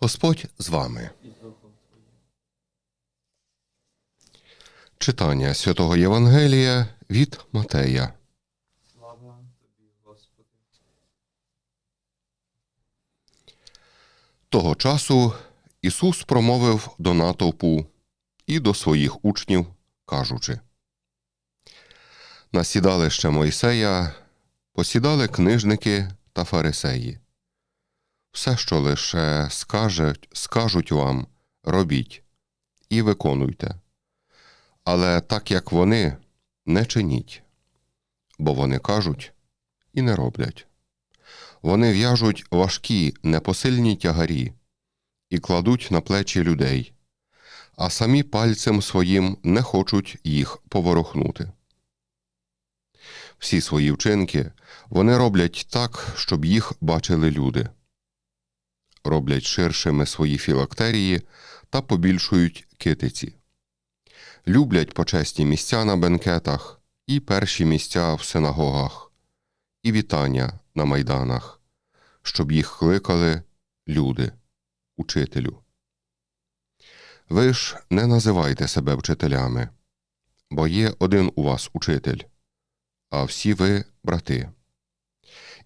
Господь з вами. Читання святого Євангелія від Матея. Слава тобі, Господи. Того часу Ісус промовив до натовпу і до своїх учнів, кажучи: На сідалище Мойсея посідали книжники та фарисеї. Все, що лише скажуть, скажуть вам, робіть і виконуйте. Але так як вони, не чиніть, бо вони кажуть і не роблять. Вони в'яжуть важкі, непосильні тягарі і кладуть на плечі людей, а самі пальцем своїм не хочуть їх поворухнути. Всі свої вчинки вони роблять так, щоб їх бачили люди, роблять ширшими свої філактерії та побільшують китиці, люблять почесні місця на бенкетах і перші місця в синагогах, і вітання на майданах, щоб їх кликали люди, учителю. Ви ж не називайте себе вчителями, бо є один у вас учитель, а всі ви брати.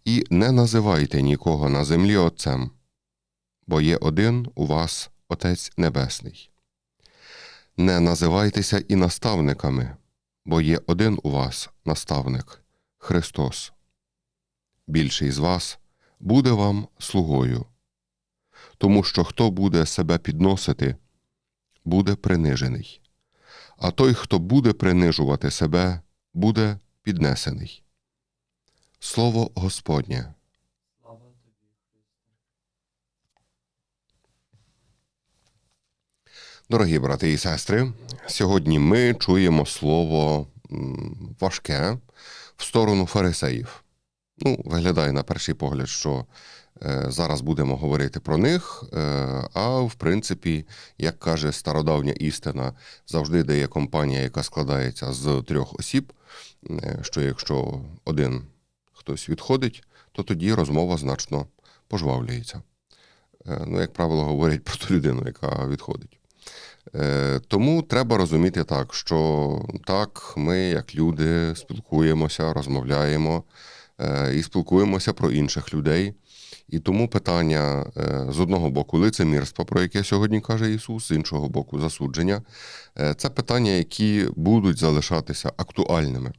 І не називайте нікого на землі Отцем, бо є один у вас Отець Небесний. Не називайтеся і наставниками, бо є один у вас наставник Христос. Більший з вас буде вам слугою, тому що хто буде себе підносити, буде принижений, а той, хто буде принижувати себе, буде піднесений. Слово Господнє. Слава тобі, Христе. Дорогі брати і сестри, сьогодні ми чуємо слово важке в сторону фарисеїв. Ну, виглядає на перший погляд, що е, зараз будемо говорити про них, е, а в принципі, як каже стародавня істина, завжди де є компанія, яка складається з трьох осіб, е, що якщо один хтось відходить, то тоді розмова значно пожвавлюється. Ну, як правило, говорять про ту людину, яка відходить. Е, Тому треба розуміти так, що так, ми, як люди, спілкуємося, розмовляємо е, і спілкуємося про інших людей. І тому питання е, з одного боку лицемірства, про яке сьогодні каже Ісус, з іншого боку, засудження це питання, які будуть залишатися актуальними.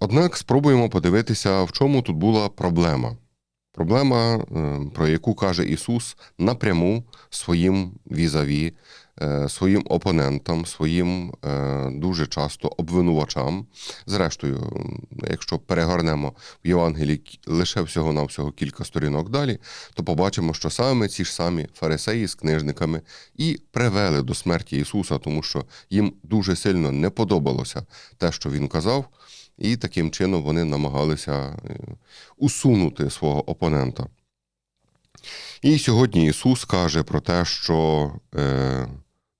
Однак спробуємо подивитися, в чому тут була проблема. Проблема, е, про яку каже Ісус напряму своїм візаві, е, своїм опонентам, своїм е, дуже часто обвинувачам. Зрештою, якщо перегорнемо в Євангелії лише всього-навсього кілька сторінок далі, то побачимо, що саме ці ж самі фарисеї з книжниками і привели до смерті Ісуса, тому що їм дуже сильно не подобалося те, що Він казав, і таким чином вони намагалися е, усунути свого опонента. І сьогодні Ісус каже про те, що е,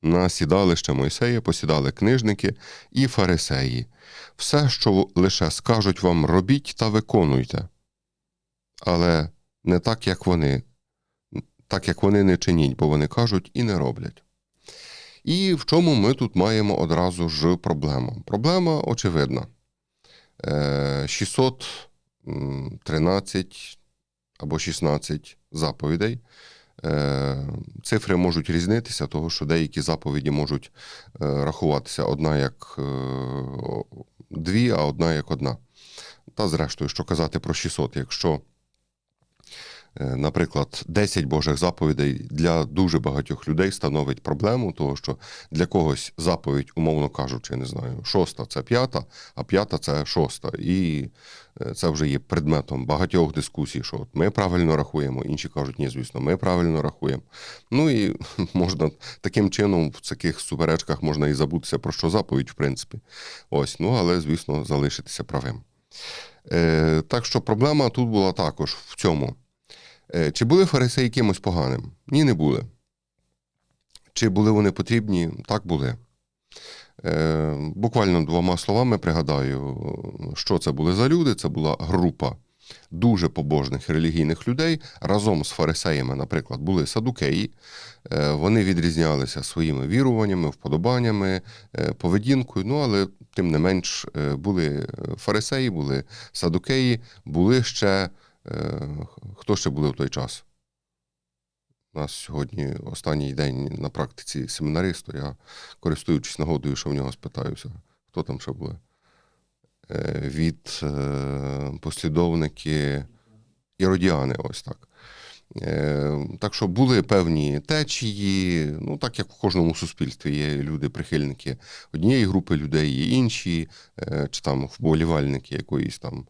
на сідалище Мойсея посідали книжники і фарисеї. Все, що лише скажуть вам, робіть та виконуйте. Але не так, як вони, так як вони не чиніть, бо вони кажуть і не роблять. І в чому ми тут маємо одразу ж проблему? Проблема очевидна. Е, 613 або 16 заповідей. Е, Цифри можуть різнитися, того що деякі заповіді можуть е, рахуватися одна як е, дві, а одна як одна. Та зрештою, що казати про 600, якщо Е, Наприклад, 10 Божих заповідей для дуже багатьох людей становить проблему, того що для когось заповідь, умовно кажучи, не знаю, шоста це п'ята, а п'ята це шоста. І е, це вже є предметом багатьох дискусій, що от ми правильно рахуємо, інші кажуть, ні, звісно, ми правильно рахуємо. Ну і можна таким чином в таких суперечках можна і забутися про що заповідь, в принципі. Ось, ну але, звісно, залишитися правим. Е, так що проблема тут була також в цьому. Е, Чи були фарисеї кимось поганим? Ні, не були. Чи були вони потрібні? Так були. Е, Буквально двома словами пригадаю, що це були за люди. Це була група дуже побожних релігійних людей разом з фарисеями, наприклад, були садукеї. Е, Вони відрізнялися своїми віруваннями, вподобаннями, поведінкою. Ну але тим не менш були фарисеї, були садукеї, були ще хто ще були в той час? У нас сьогодні останній день на практиці семінаристу. Я, користуючись нагодою, що в нього спитаюся, хто там ще були? Е, Від е, послідовники іродіани, ось так. Е, Так що були певні течії, ну так як в кожному суспільстві є люди-прихильники однієї групи людей, є інші, е, чи там вболівальники якоїсь там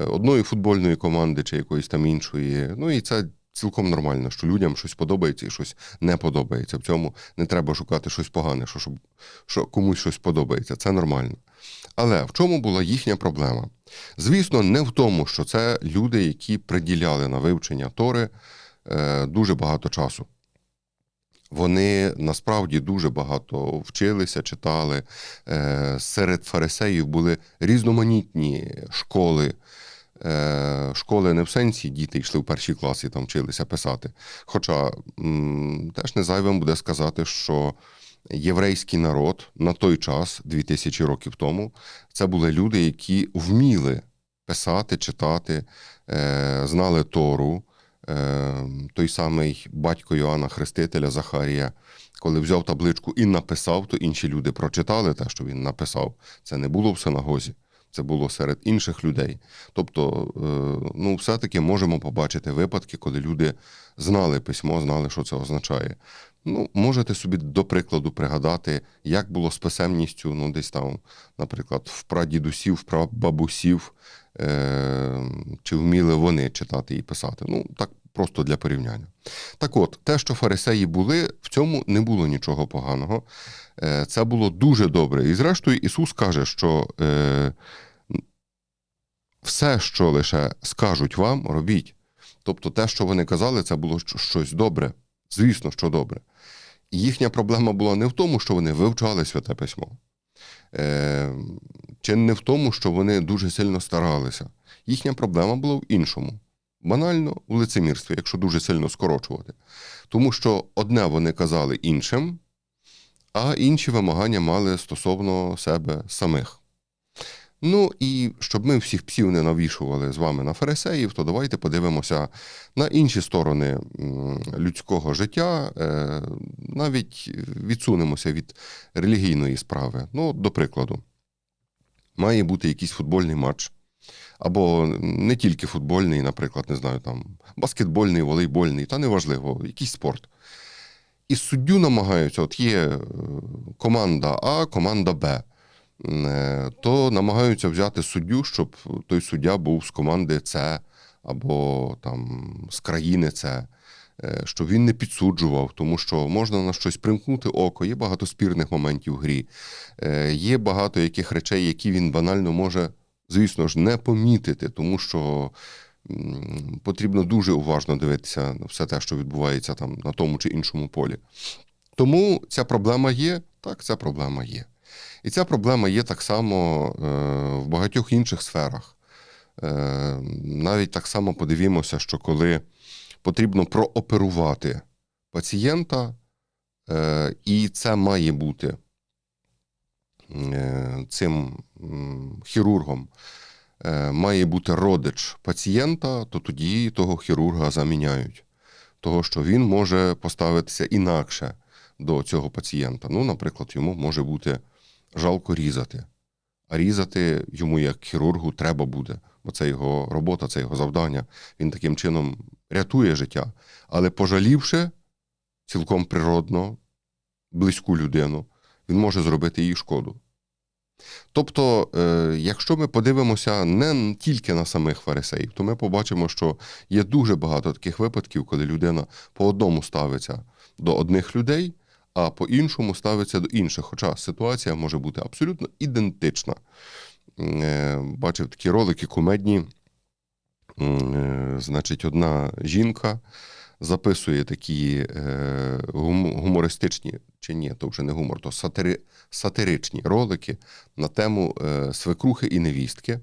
е, одної футбольної команди, чи якоїсь там іншої. Ну і це цілком нормально, що людям щось подобається і щось не подобається. В цьому не треба шукати щось погане, що, що комусь щось подобається. Це нормально. Але в чому була їхня проблема? Звісно, не в тому, що це люди, які приділяли на вивчення Тори е, дуже багато часу. Вони насправді дуже багато вчилися, читали. Е, серед фарисеїв були різноманітні школи. Е, школи не в сенсі діти йшли в перші класи, там вчилися писати. Хоча теж не зайвим буде сказати, що єврейський народ на той час, 2000 років тому, це були люди, які вміли писати, читати, е, знали Тору. Е, той самий батько Йоанна Хрестителя Захарія, коли взяв табличку і написав, то інші люди прочитали те, що він написав. Це не було в синагозі, це було серед інших людей. Тобто, е, ну, все-таки можемо побачити випадки, коли люди знали письмо, знали, що це означає. Ну, можете собі до прикладу пригадати, як було з писемністю, ну, десь там, наприклад, в прадідусів, в прабабусів, е, чи вміли вони читати і писати. Ну, так просто для порівняння. Так от, те, що фарисеї були, в цьому не було нічого поганого. Е, це було дуже добре. І зрештою, Ісус каже, що е, все, що лише скажуть вам, робіть. Тобто, те, що вони казали, це було щось добре. Звісно, що добре. Їхня проблема була не в тому, що вони вивчали святе письмо, е, чи не в тому, що вони дуже сильно старалися. Їхня проблема була в іншому. Банально у лицемірстві, якщо дуже сильно скорочувати. Тому що одне вони казали іншим, а інші вимагання мали стосовно себе самих. Ну і щоб ми всіх псів не навішували з вами на фарисеїв, то давайте подивимося на інші сторони людського життя, е, навіть відсунемося від релігійної справи. Ну, до прикладу, має бути якийсь футбольний матч. Або не тільки футбольний, наприклад, не знаю, там баскетбольний, волейбольний, та неважливо, якийсь спорт. І суддю намагаються, от є е, команда А, команда Б. Е, То намагаються взяти суддю, щоб той суддя був з команди С або там з країни С, е, щоб він не підсуджував, тому що можна на щось примкнути око, є багато спірних моментів в грі, Е, є багато яких речей, які він банально може, звісно ж, не помітити, тому що потрібно дуже уважно дивитися на все те, що відбувається там на тому чи іншому полі. Тому ця проблема є, так, ця проблема є. І ця проблема є так само е, в багатьох інших сферах. Е, навіть так само подивімося, що коли потрібно прооперувати пацієнта, е, і це має бути цим хірургом, має бути родич пацієнта, то тоді того хірурга заміняють. Того, що він може поставитися інакше до цього пацієнта. Ну, наприклад, йому може бути жалко різати. А різати йому, як хірургу, треба буде, бо це його робота, це його завдання. Він таким чином рятує життя. Але пожалівши цілком природно близьку людину, він може зробити їй шкоду. Тобто, е, якщо ми подивимося не тільки на самих фарисеїв, то ми побачимо, що є дуже багато таких випадків, коли людина по одному ставиться до одних людей, а по-іншому ставиться до інших. Хоча ситуація може бути абсолютно ідентична. Е, Бачив такі ролики кумедні. Е, Значить, одна жінка записує такі е, гумористичні, чи ні, то вже не гумор, то сатири, сатиричні ролики на тему свекрухи і невістки,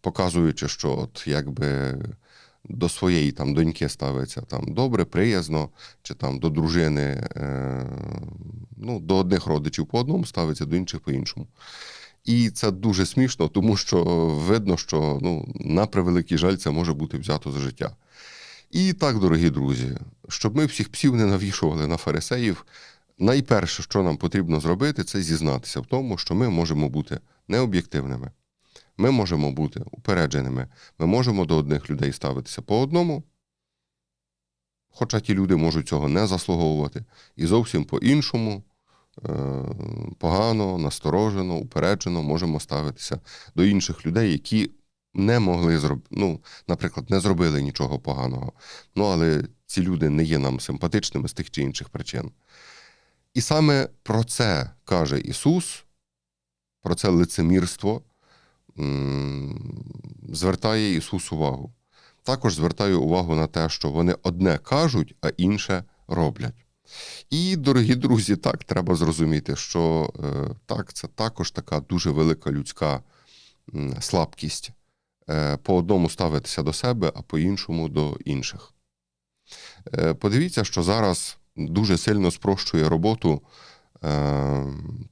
показуючи, що от якби до своєї там доньки ставиться там добре, приязно, чи там до дружини, е, ну, до одних родичів по одному ставиться, до інших по іншому. І це дуже смішно, тому що видно, що ну, на превеликий жаль це може бути взято за життя. І так, дорогі друзі, щоб ми всіх псів не навішували на фарисеїв, найперше, що нам потрібно зробити, це зізнатися в тому, що ми можемо бути необ'єктивними. Ми можемо бути упередженими. Ми можемо до одних людей ставитися по одному, хоча ті люди можуть цього не заслуговувати, і зовсім по-іншому, е, погано, насторожено, упереджено можемо ставитися до інших людей, які не могли зробити, ну, наприклад, не зробили нічого поганого. Ну, але ці люди не є нам симпатичними з тих чи інших причин. І саме про це каже Ісус, про це лицемірство звертає Ісус увагу. Також звертає увагу на те, що вони одне кажуть, а інше роблять. І, дорогі друзі, так треба зрозуміти, що е, так, це також така дуже велика людська слабкість. Е, по одному ставитися до себе, а по іншому до інших. Е, Подивіться, що зараз дуже сильно спрощує роботу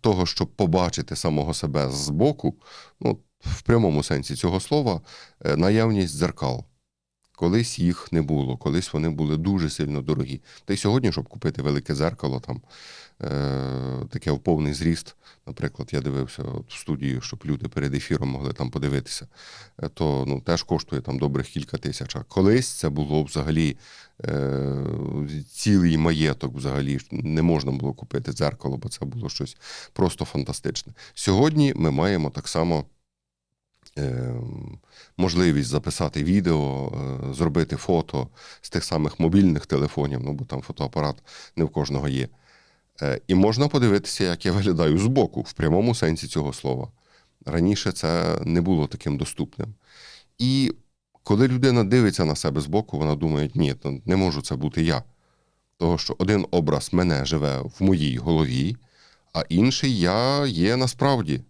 того, щоб побачити самого себе збоку, ну, в прямому сенсі цього слова, е, наявність дзеркал. Колись їх не було, колись вони були дуже сильно дорогі. Та й сьогодні, щоб купити велике дзеркало, там е, таке в повний зріст, наприклад, я дивився от в студію, щоб люди перед ефіром могли там подивитися, е, то ну, теж коштує там добрих кілька тисяч. А колись це було взагалі е, цілий маєток, взагалі не можна було купити дзеркало, бо це було щось просто фантастичне. Сьогодні ми маємо так само. Е, Можливість записати відео, е, зробити фото з тих самих мобільних телефонів, ну бо там фотоапарат не в кожного є. Е, І можна подивитися, як я виглядаю збоку, в прямому сенсі цього слова. Раніше це не було таким доступним. І коли людина дивиться на себе збоку, вона думає, ні, не можу це бути я. Того, що один образ мене живе в моїй голові, а інший я є насправді.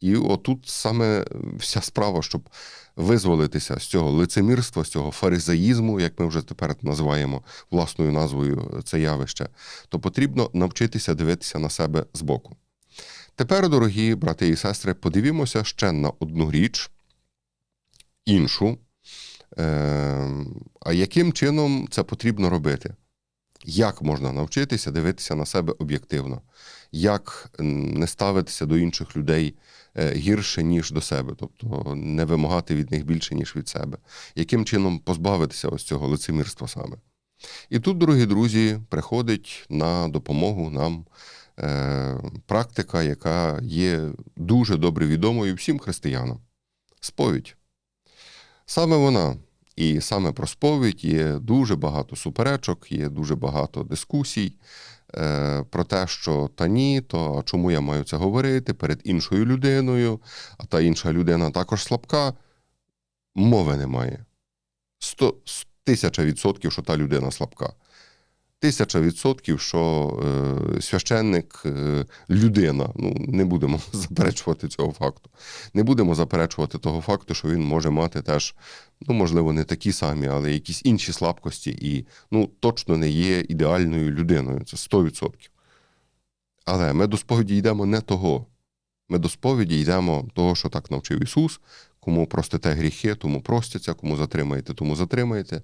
І отут саме вся справа, щоб визволитися з цього лицемірства, з цього фаризеїзму, як ми вже тепер називаємо власною назвою це явище, то потрібно навчитися дивитися на себе збоку. Тепер, дорогі брати і сестри, подивімося ще на одну річ, іншу. Е, а яким чином це потрібно робити? Як можна навчитися дивитися на себе об'єктивно? Як не ставитися до інших людей гірше, ніж до себе, тобто не вимагати від них більше, ніж від себе? Яким чином позбавитися ось цього лицемірства саме? І тут, дорогі друзі, приходить на допомогу нам е, практика, яка є дуже добре відомою всім християнам сповідь. Саме вона. І саме про сповідь є дуже багато суперечок, є дуже багато дискусій е, про те, що та ні, то чому я маю це говорити перед іншою людиною, а та інша людина також слабка. Мови немає. Сто, тисяча відсотків, що та людина слабка. Тисяча відсотків, що е, священник е, людина. Ну, не будемо заперечувати цього факту. Не будемо заперечувати того факту, що він може мати теж, ну, можливо, не такі самі, але якісь інші слабкості, і ну, точно не є ідеальною людиною. Це 100%. Але ми до сповіді йдемо не того. Ми до сповіді йдемо того, що так навчив Ісус. Кому простите гріхи, тому простяться, кому затримаєте, тому затримаєте,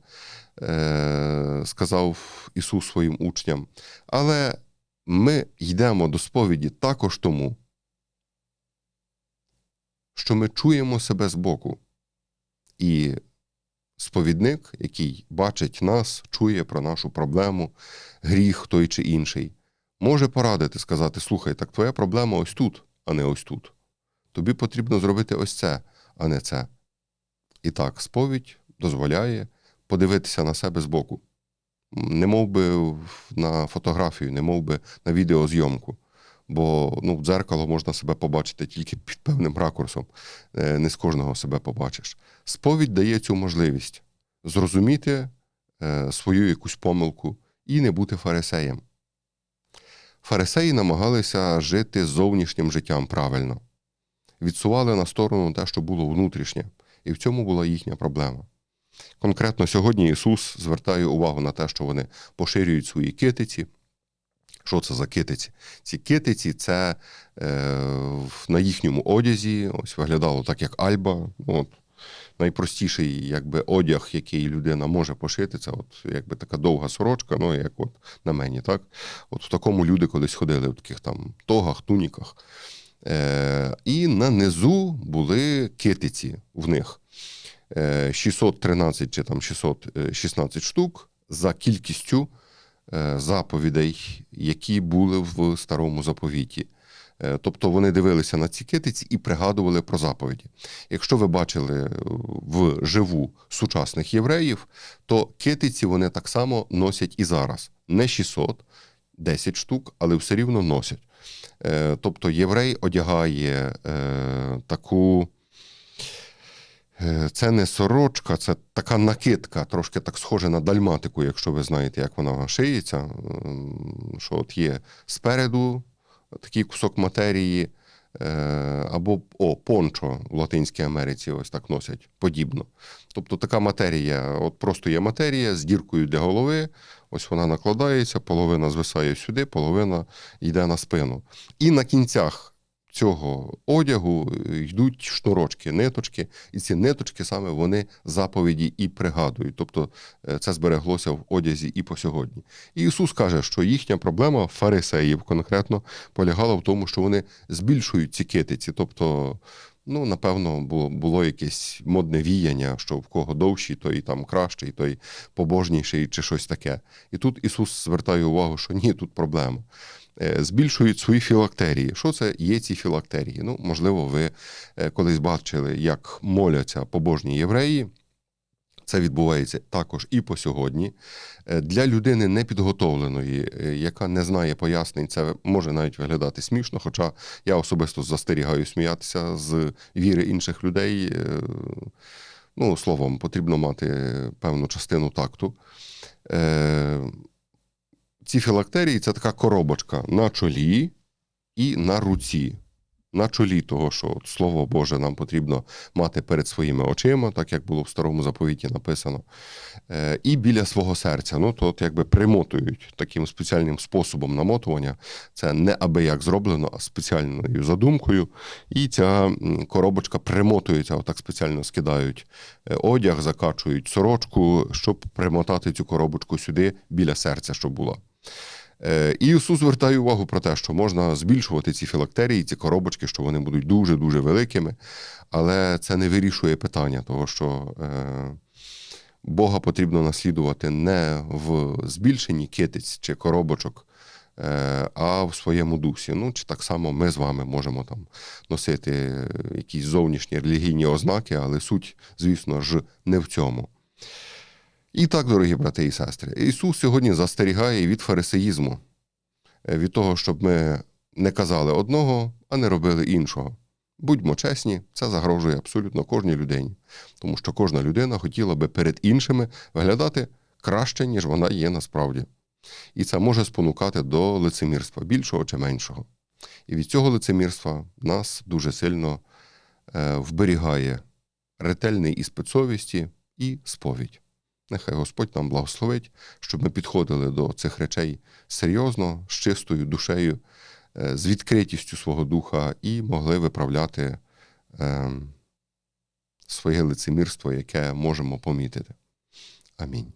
е, сказав Ісус своїм учням. Але ми йдемо до сповіді також тому, що ми чуємо себе збоку. І сповідник, який бачить нас, чує про нашу проблему, гріх той чи інший, може порадити, сказати: слухай, так твоя проблема ось тут, а не ось тут. Тобі потрібно зробити ось це, а не це. І так, сповідь дозволяє подивитися на себе збоку. Не мов би на фотографію, не мов би на відеозйомку. Бо ну, в дзеркало можна себе побачити тільки під певним ракурсом. Е, Не з кожного себе побачиш. Сповідь дає цю можливість зрозуміти е, свою якусь помилку і не бути фарисеєм. Фарисеї намагалися жити зовнішнім життям правильно, відсували на сторону те, що було внутрішнє, і в цьому була їхня проблема. Конкретно сьогодні Ісус звертає увагу на те, що вони поширюють свої китиці. Що це за китиці? Ці китиці це е, на їхньому одязі, ось виглядало так, як альба. От, найпростіший якби, одяг, який людина може пошити, це от, якби така довга сорочка, ну як от на мені. Так? От в такому люди колись ходили, в таких там тогах, туніках. Е, і на низу були китиці в них. Е, 613 чи там 616 штук за кількістю е, заповідей, які були в старому заповіті. Е, Тобто вони дивилися на ці китиці і пригадували про заповіді. Якщо ви бачили е, вживу сучасних євреїв, то китиці вони так само носять і зараз. Не 600, 10 штук, але все рівно носять. Е, Тобто єврей одягає е, таку. Е, Це не сорочка, це така накидка, трошки так схоже на дальматику, якщо ви знаєте, як вона шиється. Що от є спереду такий кусок матерії, або о, пончо в Латинській Америці ось так носять подібно. Тобто така матерія, от просто є матерія з діркою для голови, ось вона накладається, половина звисає сюди, половина йде на спину. І на кінцях цього одягу йдуть шнурочки, ниточки, і ці ниточки саме вони заповіді і пригадують. Тобто е, це збереглося в одязі і по сьогодні. І Ісус каже, що їхня проблема фарисеїв конкретно полягала в тому, що вони збільшують ці китиці. Тобто, ну, напевно, було, було якесь модне віяння, що в кого довший, той там кращий, той побожніший чи щось таке. І тут Ісус звертає увагу, що ні, тут проблема. Е, Збільшують свої філактерії. Що це є ці філактерії? Ну, можливо, ви е, колись бачили, як моляться побожні євреї. Це відбувається також і по сьогодні. Е, Для людини непідготовленої, яка не знає пояснень, це може навіть виглядати смішно. Хоча я особисто застерігаю сміятися з віри інших людей. Ну, словом, потрібно мати певну частину такту. Ці філактерії це така коробочка на чолі і на руці. На чолі того, що от Слово Боже нам потрібно мати перед своїми очима, так як було в старому заповіті написано, е, і біля свого серця. Ну, то от якби примотують таким спеціальним способом намотування. Це не аби як зроблено, а спеціальною задумкою. І ця коробочка примотується, отак спеціально скидають е, одяг, закачують сорочку, щоб примотати цю коробочку сюди біля серця, щоб була. Е, І Ісус звертає увагу про те, що можна збільшувати ці філактерії, ці коробочки, що вони будуть дуже-дуже великими, але це не вирішує питання, того що е, Бога потрібно наслідувати не в збільшенні китиць чи коробочок, е, а в своєму дусі. Ну, чи так само ми з вами можемо там носити якісь зовнішні релігійні ознаки, але суть, звісно ж, не в цьому. І так, дорогі брати і сестри, Ісус сьогодні застерігає від фарисеїзму, е, від того, щоб ми не казали одного, а не робили іншого. Будьмо чесні, це загрожує абсолютно кожній людині, тому що кожна людина хотіла би перед іншими виглядати краще, ніж вона є насправді. І це може спонукати до лицемірства, більшого чи меншого. І від цього лицемірства нас дуже сильно е, вберігає ретельний іспит совісті і сповідь. Нехай Господь нам благословить, щоб ми підходили до цих речей серйозно, з чистою душею, е, з відкритістю свого духа і могли виправляти е, своє лицемірство, яке можемо помітити. Амінь.